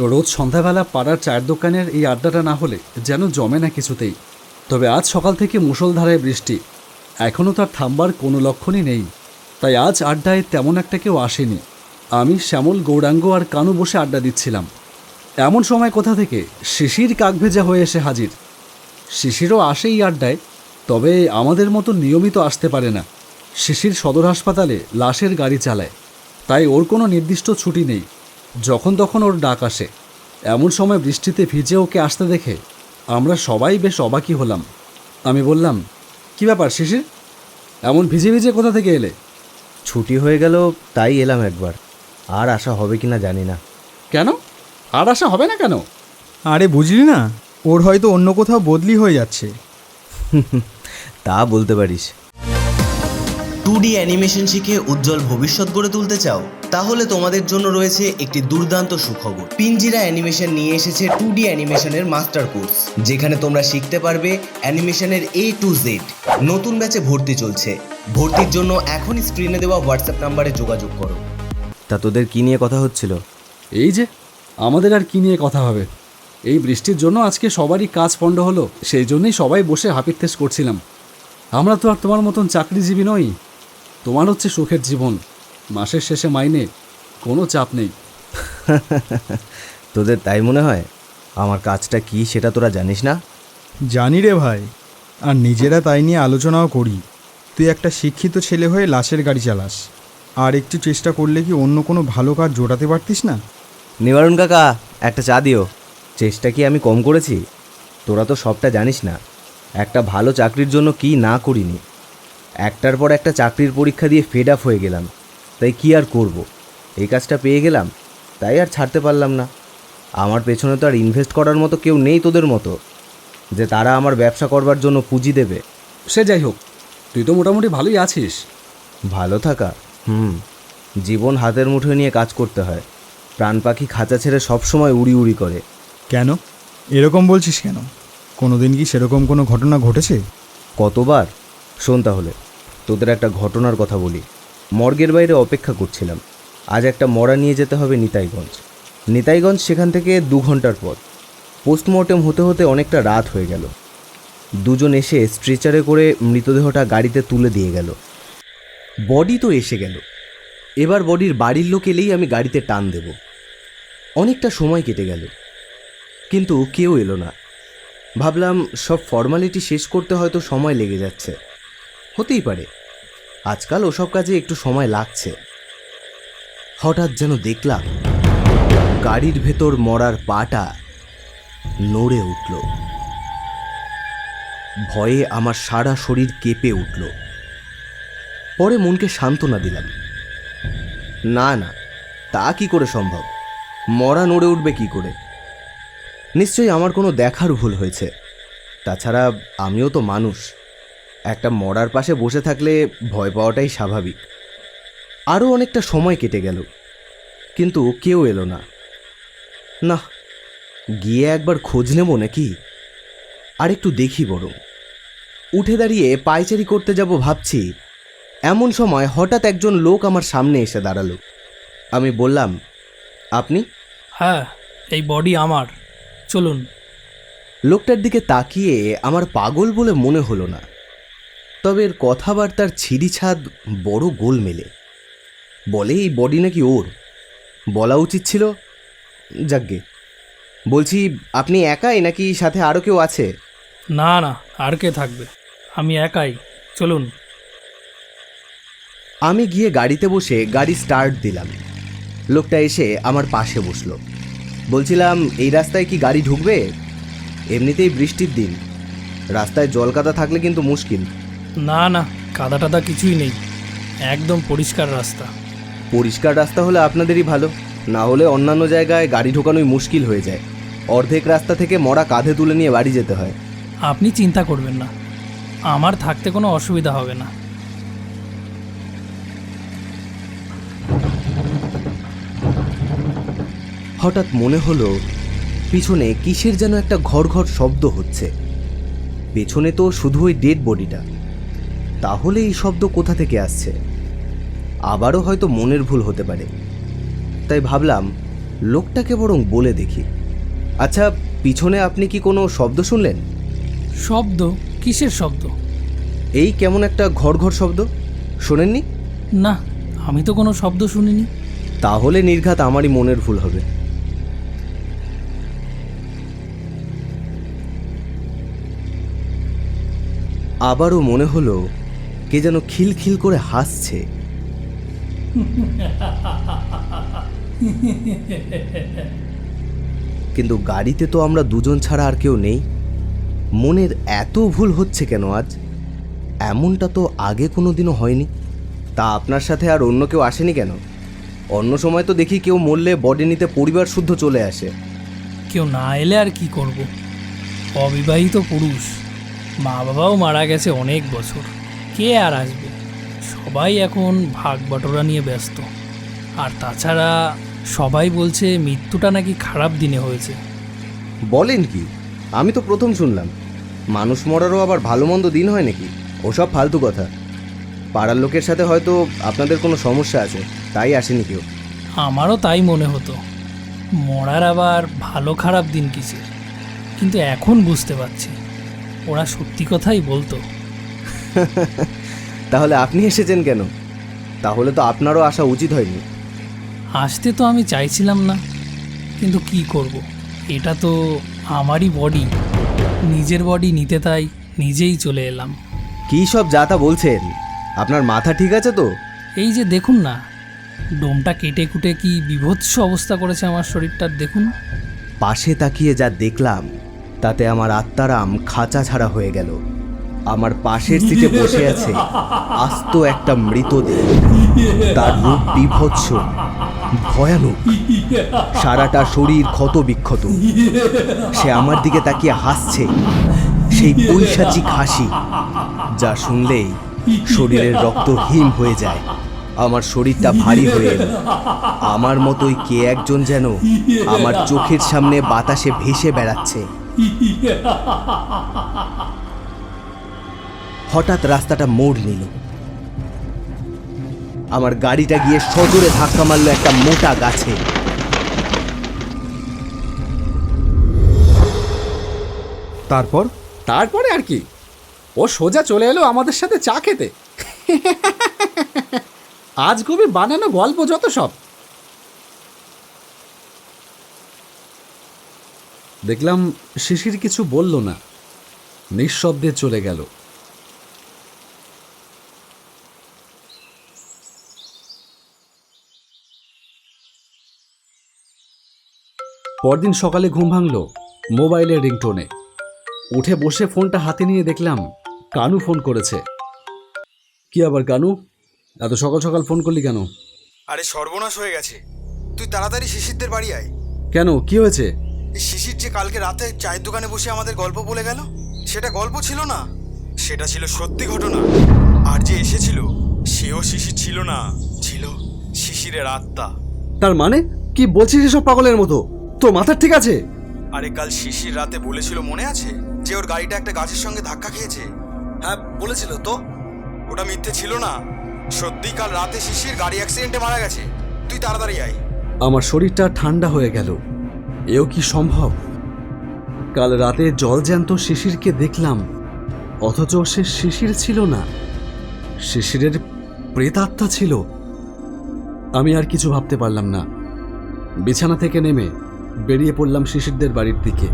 রোজ সন্ধ্যাবেলা পাড়ার চায়ের দোকানের এই আড্ডাটা না হলে যেন জমে না কিছুতেই। তবে আজ সকাল থেকে মুষলধারায় বৃষ্টি। এখনও তার থামবার কোনো লক্ষণই নেই। তাই আজ আড্ডায় তেমন একটা কেউ আসেনি। আমি শ্যামল, গৌরাঙ্গ আর কানু বসে আড্ডা দিচ্ছিলাম। এমন সময় কোথা থেকে শিশির কাকভেজা হয়ে এসে হাজির। শিশিরও আসে এই আড্ডায়, তবে আমাদের মতো নিয়মিত আসতে পারে না। শিশির সদর হাসপাতালে লাশের গাড়ি চালায়। তাই ওর কোনো নির্দিষ্ট ছুটি নেই। যখন তখন ওর ডাক আসে। এমন সময় বৃষ্টিতে ভিজে ওকে আসতে দেখে আমরা সবাই বেশ অবাকই হলাম। আমি বললাম কি ব্যাপার শিশির? এমন ভিজে ভিজে কোথা থেকে এলে? ছুটি হয়ে গেল তাই এলাম একবার। আর আসা হবে কি না জানি না। কেন? আর আসা হবে না কেন? আরে বুঝলি না ওর হয়তো অন্য কোথাও বদলি হয়ে যাচ্ছে। তা বলতে পারিস। টু ডি অ্যানিমেশন শিখে উজ্জ্বল ভবিষ্যৎ গড়ে তুলতে চাও? তাহলে তোমাদের জন্য রয়েছে একটি দুর্দান্ত সুখবর। পিঞ্জিরা অ্যানিমেশন নিয়ে এসেছে টু ডি অ্যানিমেশনের মাস্টার কোর্স যেখানে তোমরা শিখতে পারবে অ্যানিমেশনের এ টু জেড নতুন ব্যাচে ভর্তি চলছে। ভর্তির জন্য এখনই স্ক্রিনে দেওয়া হোয়াটসঅ্যাপ নাম্বারে যোগাযোগ করো। তা তোদের কী নিয়ে কথা হচ্ছিল? এই যে আমাদের আর কি নিয়ে কথা হবে? এই বৃষ্টির জন্য আজকে সবারই কাজ পণ্ড হলো সেই জন্যই সবাই বসে হাপিত্তেস করছিলাম। আমরা তো আর তোমার মতন চাকরিজীবী নই তোমার হচ্ছে সুখের জীবন। মাসের শেষে মাইনে কোনো চাপ নেই। তোদের তাই মনে হয়? আমার কাজটা কি সেটা তোরা জানিস না? জানি রে ভাই আর নিজেরা তাই নিয়ে আলোচনাও করি। তুই একটা শিক্ষিত ছেলে হয়ে লাশের গাড়ি চালাস আর একটু চেষ্টা করলে কি অন্য কোনো ভালো কাজ জোটাতে পারতিস না? নিবারণ কাকা একটা চা দিও। চেষ্টা কি আমি কম করেছি? তোরা তো সবটা জানিস না। একটা ভালো চাকরির জন্য কি না করিনি। একটার পর একটা চাকরির পরীক্ষা দিয়ে ফেড আপ হয়ে গেলাম। তাই কি আর করব। এই কাজটা পেয়ে গেলাম তাই আর ছাড়তে পারলাম না। আমার পেছনে তো আর ইনভেস্ট করার মতো কেউ নেই তোদের মতো যে তারা আমার ব্যবসা করবার জন্য পুঁজি দেবে। সে যাই হোক তুই তো মোটামুটি ভালোই আছিস। ভালো থাকা হুম জীবন হাতের মুঠোয় নিয়ে কাজ করতে হয়। প্রাণ পাখি খাঁচা ছেড়ে সবসময় উড়ি উড়ি করে। কেন? এরকম বলছিস কেন? কোনোদিন কি সেরকম কোনো ঘটনা ঘটেছে? কতবার? শোন তাহলে তোদের একটা ঘটনার কথা বলি। মর্গের বাইরে অপেক্ষা করছিলাম। আজ একটা মরা নিয়ে যেতে হবে নিতাইগঞ্জ। নিতাইগঞ্জ সেখান থেকে দু ঘণ্টার পর পোস্টমর্টেম হতে হতে অনেকটা রাত হয়ে গেল। দুজন এসে স্ট্রেচারে করে মৃতদেহটা গাড়িতে তুলে দিয়ে গেল। বডি তো এসে গেল। এবার বডির বাড়ির লোক এলেই আমি গাড়িতে টান দেব। অনেকটা সময় কেটে গেল। কিন্তু কেউ এলো না। ভাবলাম সব ফর্মালিটি শেষ করতে হয়তো সময় লেগে যাচ্ছে। হতেই পারে। আজকাল ওসব কাজে একটু সময় লাগছে। হঠাৎ যেন দেখলাম, গাড়ির ভেতর মরার পাটা নড়ে উঠল। ভয়ে আমার সারা শরীর কেঁপে উঠল। পরে মনকে সান্ত্বনা দিলাম। না না, তা কি করে সম্ভব? মরা নড়ে উঠবে কি করে? নিশ্চয়ই আমার কোনো দেখার ভুল হয়েছে। তাছাড়া আমিও তো মানুষ। একটা মরার পাশে বসে থাকলে ভয় পাওয়াটাই স্বাভাবিক। আরও অনেকটা সময় কেটে গেল কিন্তু কেউ এলো না। না গিয়ে একবার খোঁজ নেব নাকি? আর একটু দেখি বরং। উঠে দাঁড়িয়ে পায়চারি করতে যাব ভাবছি। এমন সময় হঠাৎ একজন লোক আমার সামনে এসে দাঁড়াল। আমি বললাম আপনি? হ্যাঁ এই বডি আমার। চলুন। লোকটার দিকে তাকিয়ে আমার পাগল বলে মনে হলো না। তবে এর কথাবার্তার ছিঁড়িছাদ বড় গোল মেলে বলে এই বডি নাকি ওর? বলা উচিত ছিল যাকগে। বলছি আপনি একাই নাকি সাথে আরও কেউ আছে? না না আর কে থাকবে? আমি একাই। চলুন। আমি গিয়ে গাড়িতে বসে গাড়ি স্টার্ট দিলাম। লোকটা এসে আমার পাশে বসল। বলছিলাম এই রাস্তায় কি গাড়ি ঢুকবে? এমনিতেই বৃষ্টির দিন। রাস্তায় জল কাদা থাকলে কিন্তু মুশকিল। না না কাদা টাদা কিছুই নেই। একদম পরিষ্কার রাস্তা। পরিষ্কার রাস্তা হলে আপনাদেরই ভালো। না হলে অন্যান্য জায়গায় গাড়ি ঢোকানোই মুশকিল হয়ে যায়। অর্ধেক রাস্তা থেকে মরা কাঁধে তুলে নিয়ে বাড়ি যেতে হয়। আপনি চিন্তা করবেন না। আমার থাকতে কোনো অসুবিধা হবে না। হঠাৎ মনে হলো পিছনে কিসের যেন একটা ঘর ঘর শব্দ হচ্ছে। পেছনে তো শুধু ওই ডেড বডিটা তাহলে এই শব্দ কোথা থেকে আসছে? আবারও হয়তো মনের ভুল হতে পারে। তাই ভাবলাম লোকটাকে বরং বলে দেখি। আচ্ছা পিছনে আপনি কি কোনো শব্দ শুনলেন? শব্দ? কিসের শব্দ? এই কেমন একটা ঘর ঘর শব্দ? শোনেননি? না আমি তো কোনো শব্দ শুনিনি। তাহলে নির্ঘাত আমারই মনের ভুল হবে। আবারও মনে হলো কে যেন খিলখিল করে হাসছে। কিন্তু গাড়িতে তো আমরা দুজন ছাড়া আর কেউ নেই। মনের এত ভুল হচ্ছে কেন আজ? এমনটা তো আগে কোনো দিনও হয়নি। তা আপনার সাথে আর অন্য কেউ আসেনি কেন? অন্য সময় তো দেখি কেউ মরলে বডি নিতে পরিবার শুদ্ধ চলে আসে। কেউ না এলে আর কি করব? অবিবাহিত পুরুষ। মা বাবাও মারা গেছে অনেক বছর। কে আর আসবে? সবাই এখন ভাগ বাটোরা নিয়ে ব্যস্ত। আর তাছাড়া সবাই বলছে মৃত্যুটা নাকি খারাপ দিনে হয়েছে। বলেন কি? আমি তো প্রথম শুনলাম। মানুষ মরারও আবার ভালো মন্দ দিন হয় নাকি? ওসব ফালতু কথা। পাড়ার লোকের সাথে হয়তো আপনাদের কোনো সমস্যা আছে তাই আসেনি কেউ। আমারও তাই মনে হতো। মরার আবার ভালো খারাপ দিন কিসের? কিন্তু এখন বুঝতে পারছি। ওরা সত্যি কথাই বলতো। তাহলে আপনি এসেছেন কেন? তাহলে তো আপনারও আসা উচিত হয়নি। আসতে তো আমি চাইছিলাম না কিন্তু কি করব। এটা তো আমারই বডি নিজের বডি নিতে তাই নিজেই চলে এলাম। কী সব যা তা বলছেন? আপনার মাথা ঠিক আছে তো? এই যে দেখুন না ডোমটা কেটে কুটে কি বিভৎস অবস্থা করেছে আমার শরীরটার দেখুন। পাশে তাকিয়ে যা দেখলাম তাতে আমার আত্মারাম খাঁচা ছাড়া হয়ে গেল। আমার পাশের সিটে বসে আছে আস্ত একটা মৃতদেহ। তার রূপ বিভৎস, ভয়ানক। সারাটা শরীর ক্ষত বিক্ষত সে আমার দিকে তাকিয়ে হাসছে। সেই পৈশাচিক হাসি যা শুনলেই শরীরের রক্ত হিম হয়ে যায়। আমার শরীরটা ভারী হয়ে এলো। আমার মতোই কে একজন যেন আমার চোখের সামনে বাতাসে ভেসে বেড়াচ্ছে। হঠাৎ রাস্তাটা মোড় নিল। আমার গাড়িটা গিয়ে সজোরে ধাক্কা মারলো একটা মোটা গাছে। তারপর? তারপরে আর কি। ও সোজা চলে এলো আমাদের সাথে চা খেতে। আজ কবি বানানো গল্প যত সব। দেখলাম শিশির কিছু বলল না। নিঃশব্দে চলে গেল। পরদিন সকালে ঘুম ভাঙল মোবাইলের রিংটোনে। উঠে বসে ফোনটা হাতে নিয়ে দেখলাম কানু ফোন করেছে। কি আবার কানু? এত সকাল সকাল ফোন করলি কেন? আরে সর্বনাশ হয়ে গেছে। তুই তাড়াতাড়ি শিশিরদের বাড়ি আয়। কেন? কি হয়েছে? এই শিশির যে কালকে রাতে চায়ের দোকানে বসে আমাদের গল্প বলে গেল সেটা গল্প ছিল না। সেটা ছিল সত্যি ঘটনা। আর যে এসেছিল সেও শিশির ছিল না ছিল শিশিরের আত্মা। তার মানে? কি বলছিস এসব পাগলের মতো? তোর মাথার ঠিক আছে। আরে কাল শিশির রাতে বলেছিল মনে আছে যে ওর গাড়িটা একটা গাছের সঙ্গে ধাক্কা খেয়েছে? হ্যাঁ বলেছিল তো। ওটা মিথ্যে ছিল না। সত্যি কাল রাতে শিশির গাড়ি অ্যাক্সিডেন্টে মারা গেছে। তুই তাড়াতাড়ি আয়। আমার শরীরটা ঠান্ডা হয়ে গেল। এও কি সম্ভব? কাল রাতে জল জ্যান্ত শিশিরকে দেখলাম। অথচ সে শিশির ছিল না। শিশিরের প্রেতাত্মা ছিল। আমি আর কিছু ভাবতে পারলাম না। বিছানা থেকে নেমে বেরিয়ে পড়লাম শিশিরদের বাড়ির দিকে।